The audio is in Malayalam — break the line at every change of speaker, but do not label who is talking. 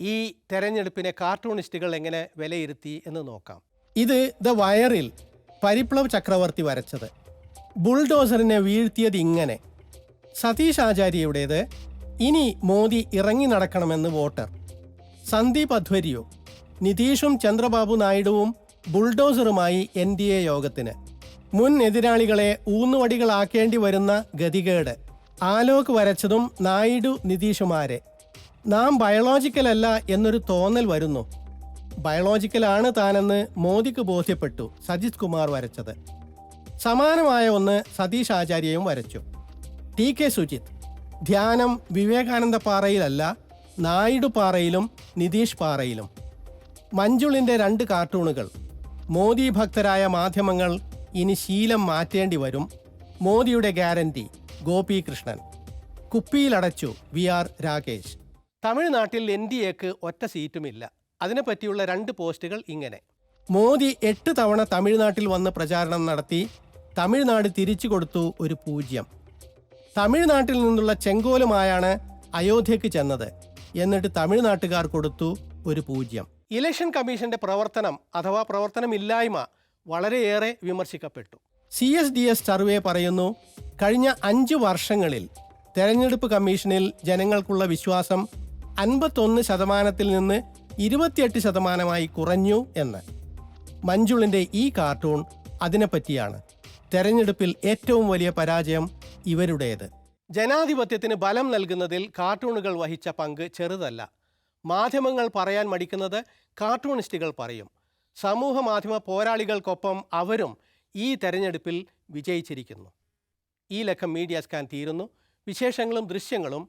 ഈ തെരഞ്ഞെടുപ്പിനെ കാർട്ടൂണിസ്റ്റുകൾ എങ്ങനെ വിലയിരുത്തി എന്ന് നോക്കാം.
ഇത് ദ വയറിൽ പരിപ്ലവ് ചക്രവർത്തി വരച്ചത്. ബുൾഡോസറിനെ വീഴ്ത്തിയത് ഇങ്ങനെ. സതീഷ് ആചാര്യയുടേത് ഇനി മോദി ഇറങ്ങി നടക്കണമെന്ന് വോട്ടർ. സന്ദീപ് അധ്വരിയോ നിതീഷും ചന്ദ്രബാബു നായിഡുവും ബുൾഡോസറുമായി എൻ ഡി എ യോഗത്തിന്. മുൻ എതിരാളികളെ ഊന്നുവടികളാക്കേണ്ടി വരുന്ന ഗതികേട്. ആലോക് വരച്ചതും നായിഡു നിതീഷുമാരെ. നാം ബയോളോജിക്കൽ അല്ല എന്നൊരു തോന്നൽ വരുന്നു. ബയോളജിക്കലാണ് താനെന്ന് മോദിക്ക് ബോധ്യപ്പെട്ടു സജിത് കുമാർ വരച്ചത്. സമാനമായ ഒന്ന് സതീഷ് ആചാര്യയും വരച്ചു. ടി കെ സുജിത് ധ്യാനം വിവേകാനന്ദ പാറയിലല്ല നായിഡു പാറയിലും നിതീഷ് പാറയിലും. മഞ്ജുളിന്റെ രണ്ട് കാർട്ടൂണുകൾ മോദി ഭക്തരായ മാധ്യമങ്ങൾ ഇനി ശീലം മാറ്റേണ്ടി വരും മോദിയുടെ ഗ്യാരണ്ടി ഗോപി കൃഷ്ണൻ. കുപ്പിയിലടച്ചു വി ആർ രാകേഷ്.
തമിഴ്നാട്ടിൽ എൻ ഡി എക്ക് ഒറ്റ സീറ്റുമില്ല. അതിനെപ്പറ്റിയുള്ള രണ്ട് പോസ്റ്റുകൾ ഇങ്ങനെ.
മോദി എട്ട് തവണ തമിഴ്നാട്ടിൽ വന്ന് പ്രചാരണം നടത്തി തമിഴ്നാട് തിരിച്ചു കൊടുത്തു ഒരു പൂജ്യം. തമിഴ്നാട്ടിൽ നിന്നുള്ള ചെങ്കോലുമായാണ് അയോധ്യക്ക് ചെന്നത്. എന്നിട്ട് തമിഴ്നാട്ടുകാർ കൊടുത്തു ഒരു പൂജ്യം.
ഇലക്ഷൻ കമ്മീഷന്റെ പ്രവർത്തനം അഥവാ പ്രവർത്തനമില്ലായ്മ വളരെയേറെ വിമർശിക്കപ്പെട്ടു.
C S D S survey പറയുന്നു കഴിഞ്ഞ അഞ്ച് വർഷങ്ങളിൽ തെരഞ്ഞെടുപ്പ് കമ്മീഷനിൽ ജനങ്ങൾക്കുള്ള വിശ്വാസം അൻപത്തൊന്ന് ശതമാനത്തിൽ നിന്ന് ഇരുപത്തിയെട്ട് ശതമാനമായി കുറഞ്ഞു എന്ന്. മഞ്ജുളിന്റെ ഈ കാർട്ടൂൺ അതിനെപ്പറ്റിയാണ്. തെരഞ്ഞെടുപ്പിൽ ഏറ്റവും വലിയ പരാജയം ഇവരുടേത്.
ജനാധിപത്യത്തിന് ബലം നൽകുന്നതിൽ കാർട്ടൂണുകൾ വഹിച്ച പങ്ക് ചെറുതല്ല. മാധ്യമങ്ങൾ പറയാൻ മടിക്കുന്നത് കാർട്ടൂണിസ്റ്റുകൾ പറയും. സമൂഹ മാധ്യമ പോരാളികൾക്കൊപ്പം അവരും ഈ തെരഞ്ഞെടുപ്പിൽ വിജയിച്ചിരിക്കുന്നു. ഈ ലക്കം മീഡിയ സ്കാൻ തീരുന്നു. വിശേഷങ്ങളും ദൃശ്യങ്ങളും